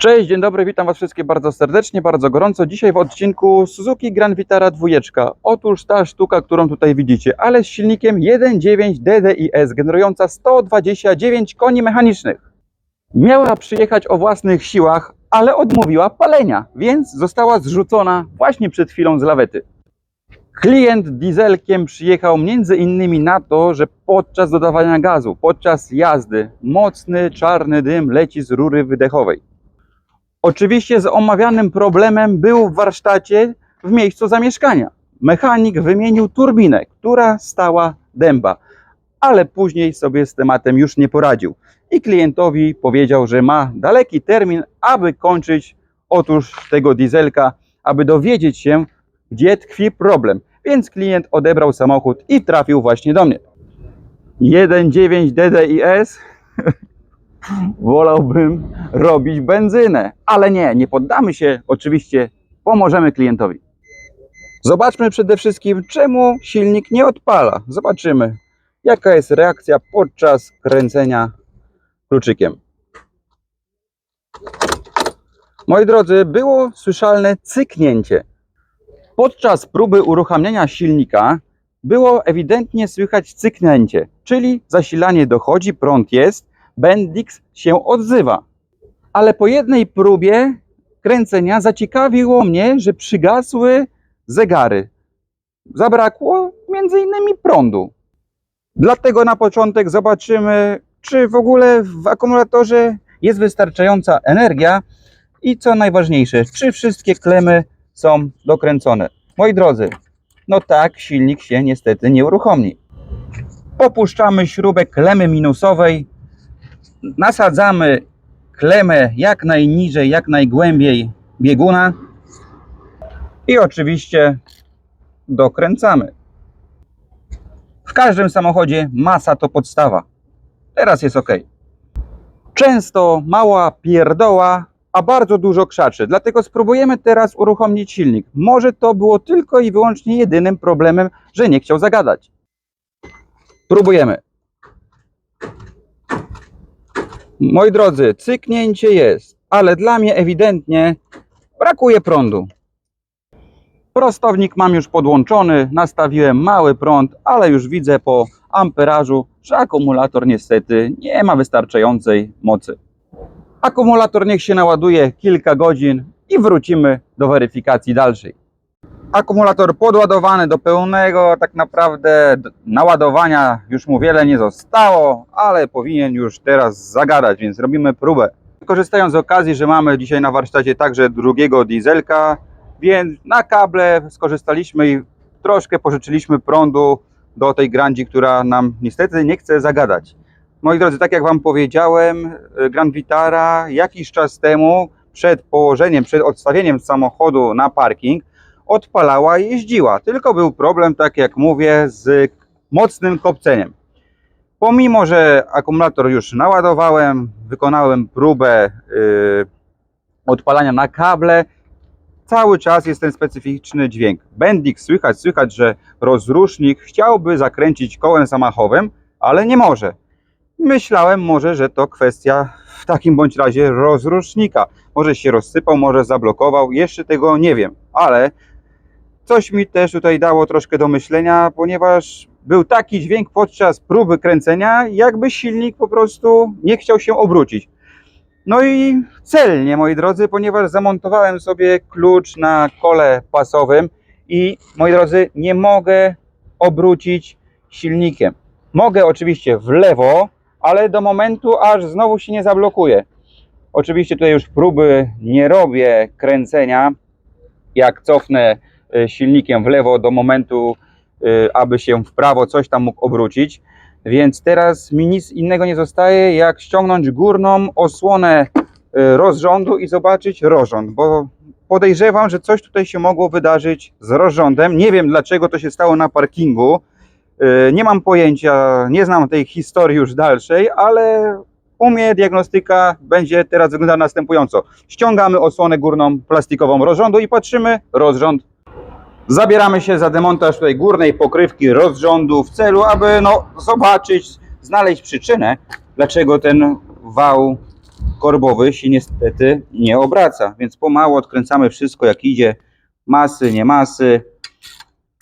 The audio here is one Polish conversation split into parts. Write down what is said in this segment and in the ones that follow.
Cześć, dzień dobry, witam Was wszystkich bardzo serdecznie, bardzo gorąco. Dzisiaj w odcinku Suzuki Grand Vitara 2. Otóż ta sztuka, którą tutaj widzicie, ale z silnikiem 1.9 DDIS, generująca 129 koni mechanicznych. Miała przyjechać o własnych siłach, ale odmówiła palenia, więc została zrzucona właśnie przed chwilą z lawety. Klient dieselkiem przyjechał między innymi na to, że podczas dodawania gazu, podczas jazdy, mocny czarny dym leci z rury wydechowej. Oczywiście z omawianym problemem był w warsztacie w miejscu zamieszkania. Mechanik wymienił turbinę, która stała dęba, ale później sobie z tematem już nie poradził. I klientowi powiedział, że ma daleki termin, aby kończyć otóż tego dieselka, aby dowiedzieć się, gdzie tkwi problem. Więc klient odebrał samochód i trafił właśnie do mnie. 1.9 DDIS wolałbym robić benzynę, ale nie, nie poddamy się, oczywiście pomożemy klientowi. Zobaczmy przede wszystkim, czemu silnik nie odpala. Zobaczymy, jaka jest reakcja podczas kręcenia kluczykiem. Moi drodzy, było słyszalne cyknięcie. Podczas próby uruchamiania silnika było ewidentnie słychać cyknięcie, czyli zasilanie dochodzi, prąd jest, Bendix się odzywa. Ale po jednej próbie kręcenia zaciekawiło mnie, że przygasły zegary. Zabrakło między innymi prądu. Dlatego na początek zobaczymy, czy w ogóle w akumulatorze jest wystarczająca energia i co najważniejsze, czy wszystkie klemy są dokręcone. Moi drodzy, no tak silnik się niestety nie uruchomi. Popuszczamy śrubę klemy minusowej, nasadzamy klemę jak najniżej, jak najgłębiej bieguna i oczywiście dokręcamy. W każdym samochodzie masa to podstawa. Teraz jest ok. Często mała pierdoła, a bardzo dużo krzaczy. Dlatego spróbujemy teraz uruchomić silnik. Może to było tylko i wyłącznie jedynym problemem, że nie chciał zagadać. Próbujemy. Moi drodzy, cyknięcie jest, ale dla mnie ewidentnie brakuje prądu. Prostownik mam już podłączony, nastawiłem mały prąd, ale już widzę po amperażu, że akumulator niestety nie ma wystarczającej mocy. Akumulator niech się naładuje kilka godzin i wrócimy do weryfikacji dalszej. Akumulator podładowany do pełnego, tak naprawdę naładowania już mu wiele nie zostało, ale powinien już teraz zagadać, więc robimy próbę. Korzystając z okazji, że mamy dzisiaj na warsztacie także drugiego dieselka, więc na kable skorzystaliśmy i troszkę pożyczyliśmy prądu do tej grandzi, która nam niestety nie chce zagadać. Moi drodzy, tak jak Wam powiedziałem, y, Grand Vitara jakiś czas temu, przed położeniem, przed odstawieniem samochodu na parking, odpalała i jeździła. Tylko był problem, tak jak mówię, z mocnym kopceniem. Pomimo, że akumulator już naładowałem, wykonałem próbę yy, odpalania na kable, cały czas jest ten specyficzny dźwięk. Bendix słychać, słychać, że rozrusznik chciałby zakręcić kołem zamachowym, ale nie może. Myślałem może, że to kwestia w takim bądź razie rozrusznika. Może się rozsypał, może zablokował, jeszcze tego nie wiem, ale coś mi też tutaj dało troszkę do myślenia, ponieważ był taki dźwięk podczas próby kręcenia, jakby silnik po prostu nie chciał się obrócić. No i celnie, moi drodzy, ponieważ zamontowałem sobie klucz na kole pasowym i, moi drodzy, nie mogę obrócić silnikiem. Mogę oczywiście w lewo, ale do momentu, aż znowu się nie zablokuje. Oczywiście tutaj już próby nie robię kręcenia, jak cofnę silnikiem w lewo do momentu, y, aby się w prawo coś tam mógł obrócić. Więc teraz mi nic innego nie zostaje, jak ściągnąć górną osłonę y, rozrządu i zobaczyć rozrząd, bo podejrzewam, że coś tutaj się mogło wydarzyć z rozrządem. Nie wiem dlaczego to się stało na parkingu. Y, Nie mam pojęcia, nie znam tej historii już dalszej, ale u mnie diagnostyka będzie teraz wyglądała następująco. Ściągamy osłonę górną plastikową rozrządu i patrzymy, rozrząd. Zabieramy się za demontaż tej górnej pokrywki rozrządu w celu, aby no, zobaczyć, znaleźć przyczynę, dlaczego ten wał korbowy się niestety nie obraca, więc pomału odkręcamy wszystko jak idzie, masy, nie masy.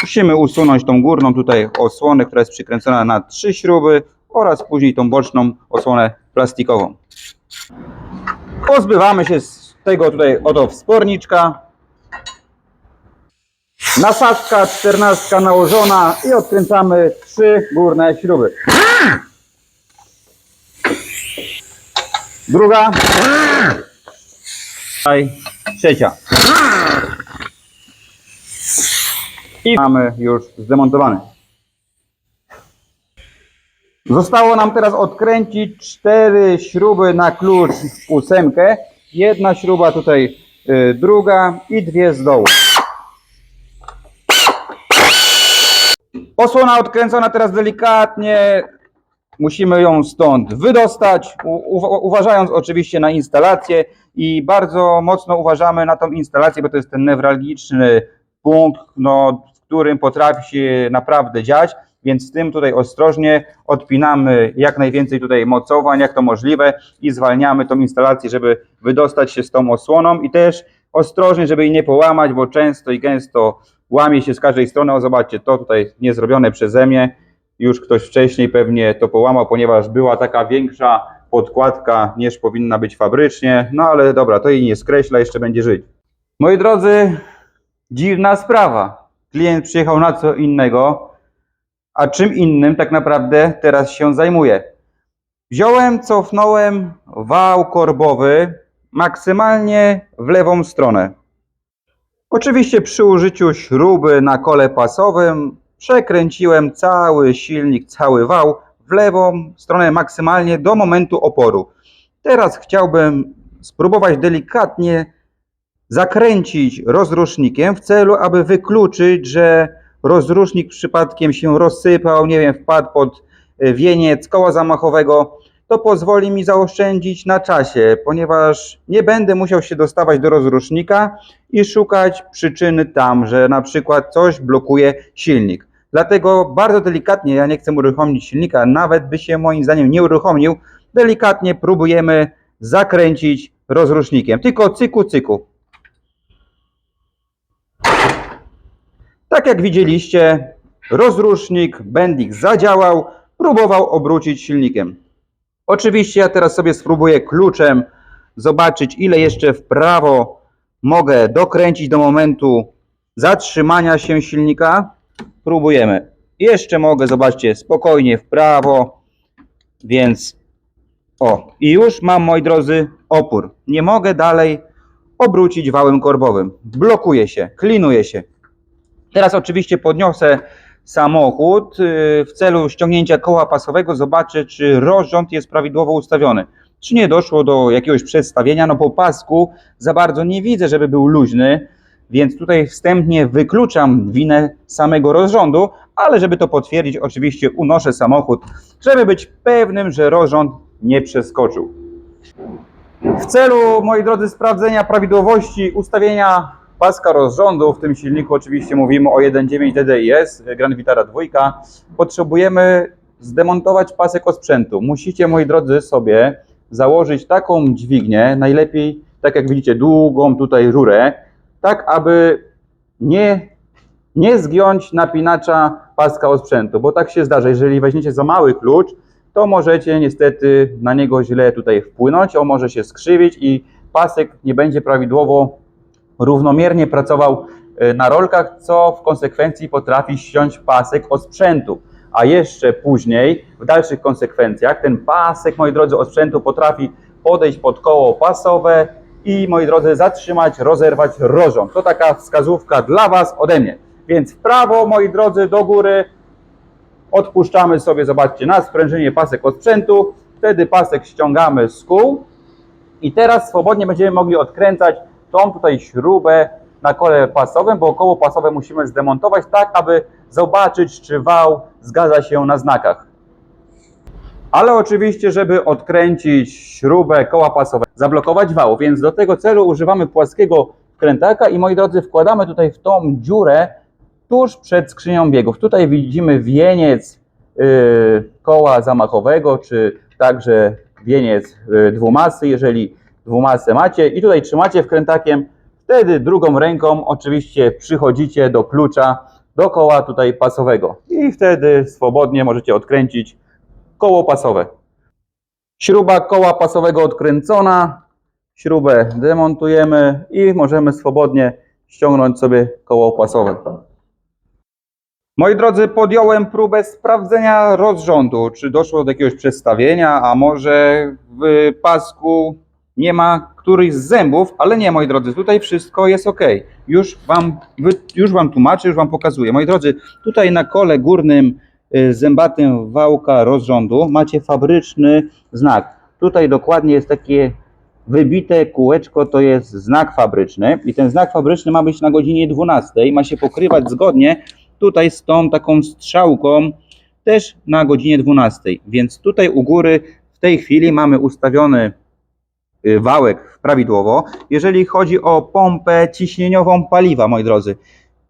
Musimy usunąć tą górną tutaj osłonę, która jest przykręcona na trzy śruby oraz później tą boczną osłonę plastikową. Pozbywamy się z tego tutaj oto wsporniczka. Nasadzka 14 nałożona i odkręcamy trzy górne śruby. Druga. Trzecia. I mamy już zdemontowany. Zostało nam teraz odkręcić cztery śruby na klucz ósemkę. Jedna śruba tutaj, y, druga i dwie z dołu. Osłona odkręcona teraz delikatnie. Musimy ją stąd wydostać, uważając oczywiście na instalację i bardzo mocno uważamy na tą instalację, bo to jest ten newralgiczny punkt, no, w którym potrafi się naprawdę dziać, więc z tym tutaj ostrożnie odpinamy jak najwięcej tutaj mocowań, jak to możliwe i zwalniamy tą instalację, żeby wydostać się z tą osłoną i też ostrożnie, żeby jej nie połamać, bo często i gęsto łamie się z każdej strony. O, zobaczcie, to tutaj nie zrobione przeze mnie. Już ktoś wcześniej pewnie to połamał, ponieważ była taka większa podkładka niż powinna być fabrycznie. No ale dobra, to jej nie skreśla, jeszcze będzie żyć. Moi drodzy, dziwna sprawa. Klient przyjechał na co innego, a czym innym tak naprawdę teraz się zajmuje. Wziąłem, cofnąłem wał korbowy maksymalnie w lewą stronę. Oczywiście przy użyciu śruby na kole pasowym przekręciłem cały silnik, cały wał w lewą stronę maksymalnie do momentu oporu. Teraz chciałbym spróbować delikatnie zakręcić rozrusznikiem w celu, aby wykluczyć, że rozrusznik przypadkiem się rozsypał, nie wiem, wpadł pod wieniec koła zamachowego. To pozwoli mi zaoszczędzić na czasie, ponieważ nie będę musiał się dostawać do rozrusznika i szukać przyczyny tam, że na przykład coś blokuje silnik. Dlatego bardzo delikatnie, ja nie chcę uruchomić silnika, nawet by się moim zdaniem nie uruchomił, delikatnie próbujemy zakręcić rozrusznikiem. Tylko cyku, cyku. Tak jak widzieliście, rozrusznik Bendix zadziałał, próbował obrócić silnikiem. Oczywiście ja teraz sobie spróbuję kluczem zobaczyć, ile jeszcze w prawo mogę dokręcić do momentu zatrzymania się silnika. Próbujemy. Jeszcze mogę, zobaczcie, spokojnie w prawo, więc o, i już mam, moi drodzy, opór. Nie mogę dalej obrócić wałem korbowym. Blokuje się, klinuje się. Teraz oczywiście podniosę samochód yy, w celu ściągnięcia koła pasowego, zobaczę czy rozrząd jest prawidłowo ustawiony. Czy nie doszło do jakiegoś przestawienia? No po pasku za bardzo nie widzę, żeby był luźny, więc tutaj wstępnie wykluczam winę samego rozrządu, ale żeby to potwierdzić, oczywiście unoszę samochód, żeby być pewnym, że rozrząd nie przeskoczył. W celu, moi drodzy, sprawdzenia prawidłowości ustawienia paska rozrządu, w tym silniku oczywiście mówimy o 1.9 DDIS, Grand Vitara 2, potrzebujemy zdemontować pasek osprzętu. Musicie, moi drodzy, sobie założyć taką dźwignię, najlepiej, tak jak widzicie, długą tutaj rurę, tak aby nie, nie zgiąć napinacza paska osprzętu, bo tak się zdarza, jeżeli weźmiecie za mały klucz, to możecie niestety na niego źle tutaj wpłynąć, on może się skrzywić i pasek nie będzie prawidłowo równomiernie pracował y, na rolkach, co w konsekwencji potrafi ściąć pasek osprzętu. A jeszcze później, w dalszych konsekwencjach, ten pasek, moi drodzy, osprzętu potrafi podejść pod koło pasowe i, moi drodzy, zatrzymać, rozerwać rozrząd. To taka wskazówka dla Was ode mnie. Więc w prawo, moi drodzy, do góry, odpuszczamy sobie, zobaczcie, na sprężynie pasek osprzętu, wtedy pasek ściągamy z kół i teraz swobodnie będziemy mogli odkręcać tą tutaj śrubę na kole pasowym, bo koło pasowe musimy zdemontować tak, aby zobaczyć, czy wał zgadza się na znakach. Ale oczywiście, żeby odkręcić śrubę koła pasowe, zablokować wał, więc do tego celu używamy płaskiego wkrętaka i moi drodzy, wkładamy tutaj w tą dziurę tuż przed skrzynią biegów. Tutaj widzimy wieniec yy, koła zamachowego, czy także wieniec y, dwumasy, jeżeli dwumasę macie i tutaj trzymacie wkrętakiem, wtedy drugą ręką oczywiście przychodzicie do klucza, do koła tutaj pasowego i wtedy swobodnie możecie odkręcić koło pasowe. Śruba koła pasowego odkręcona, śrubę demontujemy i możemy swobodnie ściągnąć sobie koło pasowe. Moi drodzy, podjąłem próbę sprawdzenia rozrządu, czy doszło do jakiegoś przestawienia, a może w pasku nie ma któryś z zębów, ale nie, moi drodzy, tutaj wszystko jest ok. Już wam, już wam tłumaczę, już wam pokazuję. Moi drodzy, tutaj na kole górnym y, zębatym wałka rozrządu macie fabryczny znak. Tutaj dokładnie jest takie wybite kółeczko, to jest znak fabryczny i ten znak fabryczny ma być na godzinie 12, ma się pokrywać zgodnie tutaj z tą taką strzałką też na godzinie 12. Więc tutaj u góry w tej chwili mamy ustawiony wałek prawidłowo. Jeżeli chodzi o pompę ciśnieniową paliwa, moi drodzy,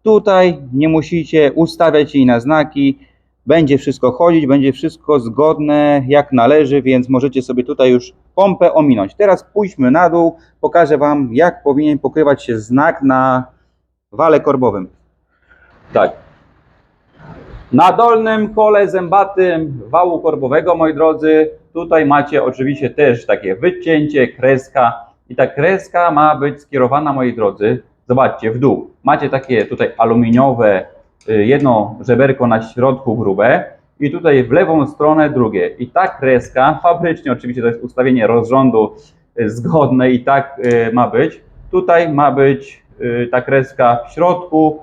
tutaj nie musicie ustawiać jej na znaki. Będzie wszystko chodzić, będzie wszystko zgodne jak należy, więc możecie sobie tutaj już pompę ominąć. Teraz pójdźmy na dół, pokażę Wam jak powinien pokrywać się znak na wale korbowym. Tak, na dolnym kole zębatym wału korbowego, moi drodzy, tutaj macie oczywiście też takie wycięcie, kreska i ta kreska ma być skierowana, moi drodzy, zobaczcie, w dół. Macie takie tutaj aluminiowe, y, jedno żeberko na środku grube i tutaj w lewą stronę drugie. I ta kreska, fabrycznie oczywiście to jest ustawienie rozrządu y, zgodne i tak y, ma być. Tutaj ma być ta kreska w środku,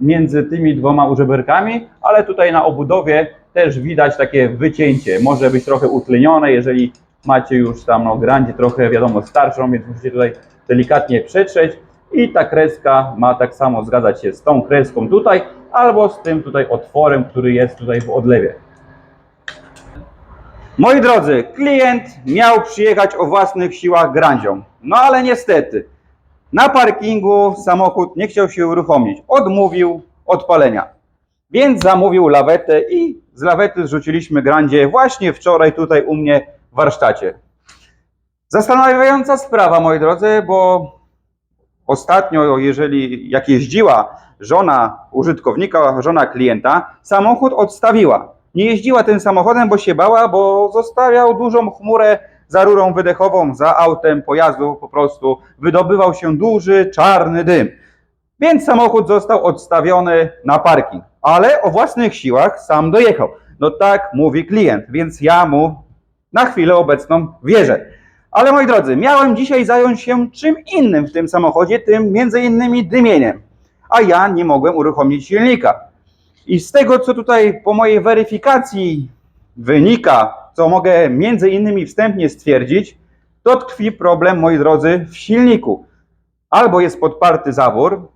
między tymi dwoma użeberkami, ale tutaj na obudowie też widać takie wycięcie. Może być trochę utlenione, jeżeli macie już tam no, grandzie trochę wiadomo starszą, więc musicie tutaj delikatnie przetrzeć i ta kreska ma tak samo zgadzać się z tą kreską tutaj, albo z tym tutaj otworem, który jest tutaj w odlewie. Moi drodzy, klient miał przyjechać o własnych siłach grandzią, no ale niestety na parkingu samochód nie chciał się uruchomić. Odmówił odpalenia. Więc zamówił lawetę i z lawety zrzuciliśmy grandzie właśnie wczoraj tutaj u mnie w warsztacie. Zastanawiająca sprawa, moi drodzy, bo ostatnio, jeżeli jak jeździła żona użytkownika, żona klienta, samochód odstawiła. Nie jeździła tym samochodem, bo się bała, bo zostawiał dużą chmurę za rurą wydechową, za autem pojazdu po prostu wydobywał się duży, czarny dym. Więc samochód został odstawiony na parking, ale o własnych siłach sam dojechał. No tak mówi klient, więc ja mu na chwilę obecną wierzę. Ale moi drodzy, miałem dzisiaj zająć się czym innym w tym samochodzie, tym między innymi dymieniem. A ja nie mogłem uruchomić silnika. I z tego, co tutaj po mojej weryfikacji wynika, co mogę między innymi wstępnie stwierdzić, to tkwi problem, moi drodzy, w silniku. Albo jest podparty zawór,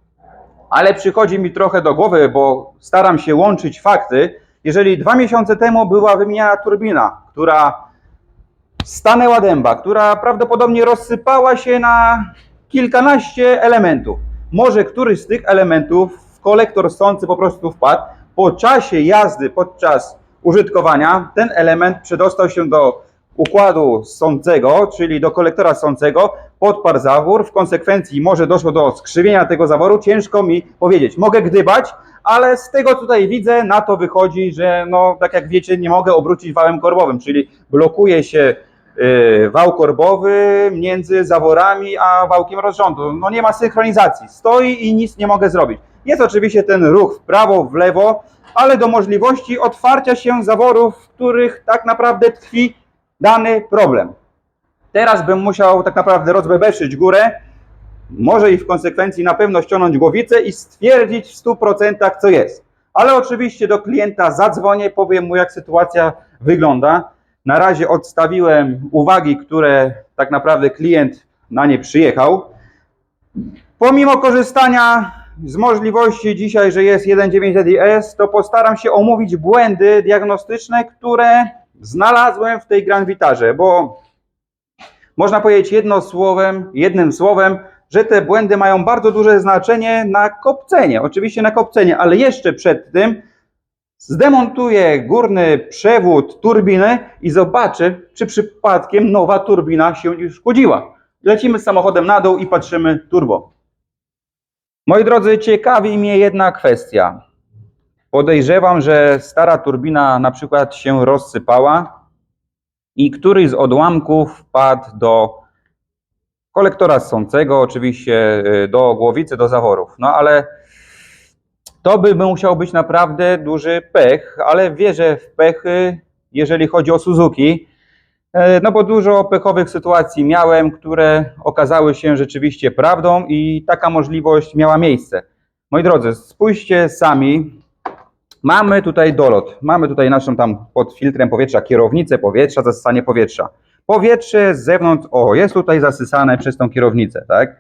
ale przychodzi mi trochę do głowy, bo staram się łączyć fakty. Jeżeli dwa miesiące temu była wymieniana turbina, która stanęła dęba, która prawdopodobnie rozsypała się na kilkanaście elementów. Może któryś z tych elementów w kolektor sący po prostu wpadł. Po czasie jazdy, podczas użytkowania, ten element przedostał się do układu sącego, czyli do kolektora sącego, podparł zawór. W konsekwencji może doszło do skrzywienia tego zaworu. Ciężko mi powiedzieć. Mogę gdybać, ale z tego tutaj widzę, na to wychodzi, że no, tak jak wiecie, nie mogę obrócić wałem korbowym, czyli blokuje się y, wał korbowy między zaworami a wałkiem rozrządu. No nie ma synchronizacji. Stoi i nic nie mogę zrobić. Jest oczywiście ten ruch w prawo, w lewo, ale do możliwości otwarcia się zaworów, w których tak naprawdę tkwi dany problem. Teraz bym musiał tak naprawdę rozbebeszyć górę, może i w konsekwencji na pewno ściągnąć głowicę i stwierdzić w 100% co jest. Ale oczywiście do klienta zadzwonię, powiem mu jak sytuacja wygląda. Na razie odstawiłem uwagi, które tak naprawdę klient na nie przyjechał. Pomimo korzystania z możliwości dzisiaj, że jest 1.9 DDS, to postaram się omówić błędy diagnostyczne, które znalazłem w tej Grand Vitarze, bo można powiedzieć jedno słowem, jednym słowem, że te błędy mają bardzo duże znaczenie na kopcenie. Oczywiście na kopcenie, ale jeszcze przed tym Zdemontuję górny przewód turbiny i zobaczę, czy przypadkiem nowa turbina się nie szkodziła. Lecimy z samochodem na dół i patrzymy turbo. Moi drodzy, ciekawi mnie jedna kwestia. Podejrzewam, że stara turbina na przykład się rozsypała i któryś z odłamków wpadł do kolektora ssącego, oczywiście y, do głowicy, do zaworów. No ale to by musiał być naprawdę duży pech, ale wierzę w pechy, jeżeli chodzi o Suzuki. E, No bo dużo pechowych sytuacji miałem, które okazały się rzeczywiście prawdą i taka możliwość miała miejsce. Moi drodzy, spójrzcie sami. Mamy tutaj dolot. Mamy tutaj naszą tam pod filtrem powietrza kierownicę powietrza, zasysanie powietrza. Powietrze z zewnątrz, o, jest tutaj zasysane przez tą kierownicę, tak?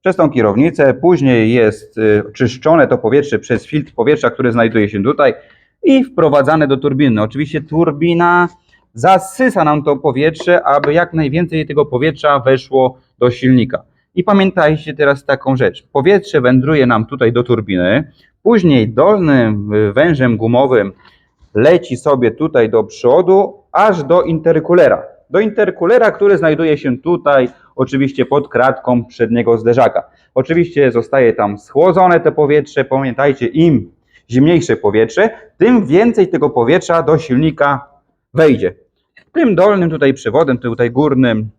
Przez tą kierownicę, później jest y, czyszczone to powietrze przez filtr powietrza, który znajduje się tutaj i wprowadzane do turbiny. Oczywiście turbina zasysa nam to powietrze, aby jak najwięcej tego powietrza weszło do silnika. I pamiętajcie teraz taką rzecz. Powietrze wędruje nam tutaj do turbiny, później dolnym wężem gumowym leci sobie tutaj do przodu, aż do interkulera. Do interkulera, który znajduje się tutaj, oczywiście pod kratką przedniego zderzaka. Oczywiście zostaje tam schłodzone to powietrze. Pamiętajcie, im zimniejsze powietrze, tym więcej tego powietrza do silnika wejdzie. Tym dolnym tutaj przewodem, tutaj górnym,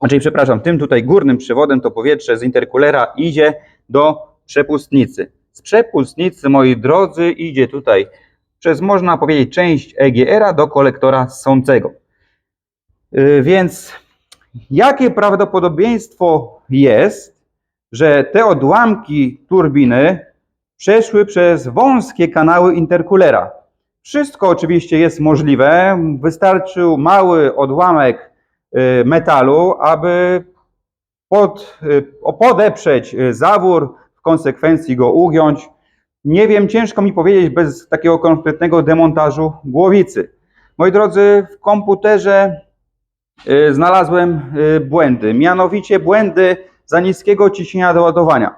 znaczy przepraszam, tym tutaj górnym przewodem to powietrze z interkulera idzie do przepustnicy. Z przepustnicy, moi drodzy, idzie tutaj przez, można powiedzieć, część EGR-a do kolektora ssącego. Yy, Więc jakie prawdopodobieństwo jest, że te odłamki turbiny przeszły przez wąskie kanały interkulera? Wszystko oczywiście jest możliwe. Wystarczył mały odłamek y, metalu, aby pod, y, podeprzeć y, zawór, w konsekwencji go ugiąć. Nie wiem, ciężko mi powiedzieć bez takiego konkretnego demontażu głowicy. Moi drodzy, w komputerze znalazłem błędy, mianowicie błędy za niskiego ciśnienia doładowania.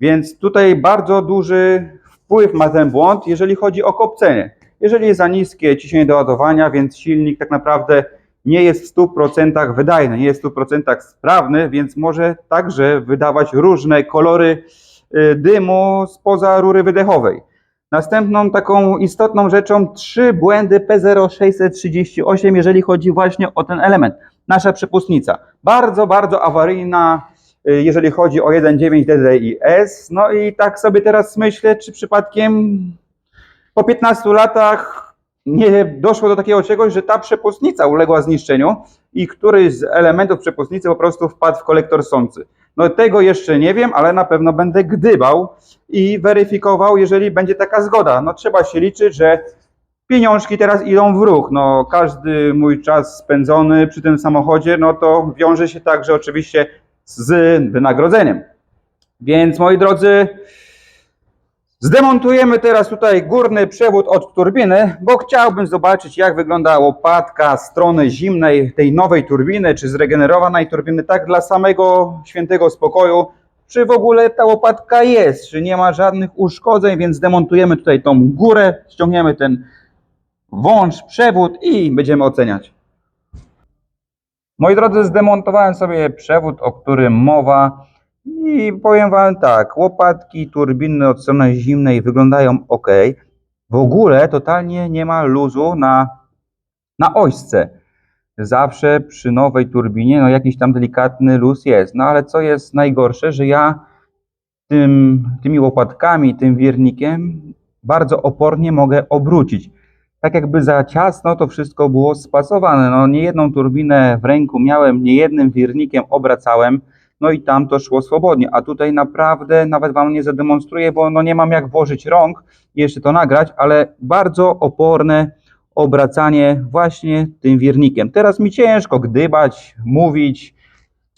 Więc tutaj bardzo duży wpływ ma ten błąd, jeżeli chodzi o kopcenie. Jeżeli jest za niskie ciśnienie doładowania, więc silnik tak naprawdę nie jest w 100% wydajny, nie jest w 100% sprawny, więc może także wydawać różne kolory y, dymu spoza rury wydechowej. Następną taką istotną rzeczą trzy błędy P0638, jeżeli chodzi właśnie o ten element. Nasza przepustnica. Bardzo, bardzo awaryjna, y, jeżeli chodzi o 1.9 DDIS. No i tak sobie teraz myślę, czy przypadkiem po 15 latach nie doszło do takiego czegoś, że ta przepustnica uległa zniszczeniu i któryś z elementów przepustnicy po prostu wpadł w kolektor sący. No tego jeszcze nie wiem, ale na pewno będę gdybał i weryfikował, jeżeli będzie taka zgoda. No trzeba się liczyć, że pieniążki teraz idą w ruch. No każdy mój czas spędzony przy tym samochodzie, no to wiąże się także oczywiście z wynagrodzeniem. Więc moi drodzy, Zdemontujemy teraz tutaj górny przewód od turbiny, bo chciałbym zobaczyć, jak wygląda łopatka strony zimnej tej nowej turbiny, czy zregenerowanej turbiny, tak dla samego świętego spokoju, czy w ogóle ta łopatka jest, czy nie ma żadnych uszkodzeń, więc zdemontujemy tutaj tą górę, ściągniemy ten wąż, przewód i będziemy oceniać. Moi drodzy, zdemontowałem sobie przewód, o którym mowa. I powiem Wam tak, łopatki turbiny od strony zimnej wyglądają ok. W ogóle totalnie nie ma luzu na, na ośce. Zawsze przy nowej turbinie no jakiś tam delikatny luz jest. No ale co jest najgorsze, że ja tym, tymi łopatkami, tym wiernikiem bardzo opornie mogę obrócić. Tak jakby za ciasno to wszystko było spasowane. No nie jedną turbinę w ręku miałem, nie jednym wiernikiem obracałem no i tam to szło swobodnie, a tutaj naprawdę nawet Wam nie zademonstruję, bo no nie mam jak włożyć rąk i jeszcze to nagrać, ale bardzo oporne obracanie właśnie tym wiernikiem. Teraz mi ciężko gdybać, mówić,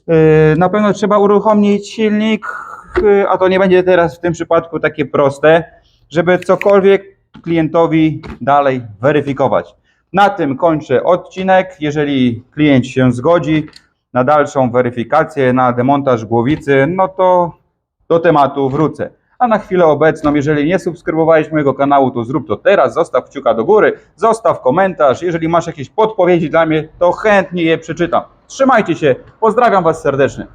Yy, na pewno trzeba uruchomić silnik, yy, a to nie będzie teraz w tym przypadku takie proste, żeby cokolwiek klientowi dalej weryfikować. Na tym kończę odcinek. Jeżeli klient się zgodzi na dalszą weryfikację, na demontaż głowicy, no to do tematu wrócę. A na chwilę obecną, jeżeli nie subskrybowałeś mojego kanału, to zrób to teraz, zostaw kciuka do góry, zostaw komentarz. Jeżeli masz jakieś podpowiedzi dla mnie, to chętnie je przeczytam. Trzymajcie się, pozdrawiam Was serdecznie.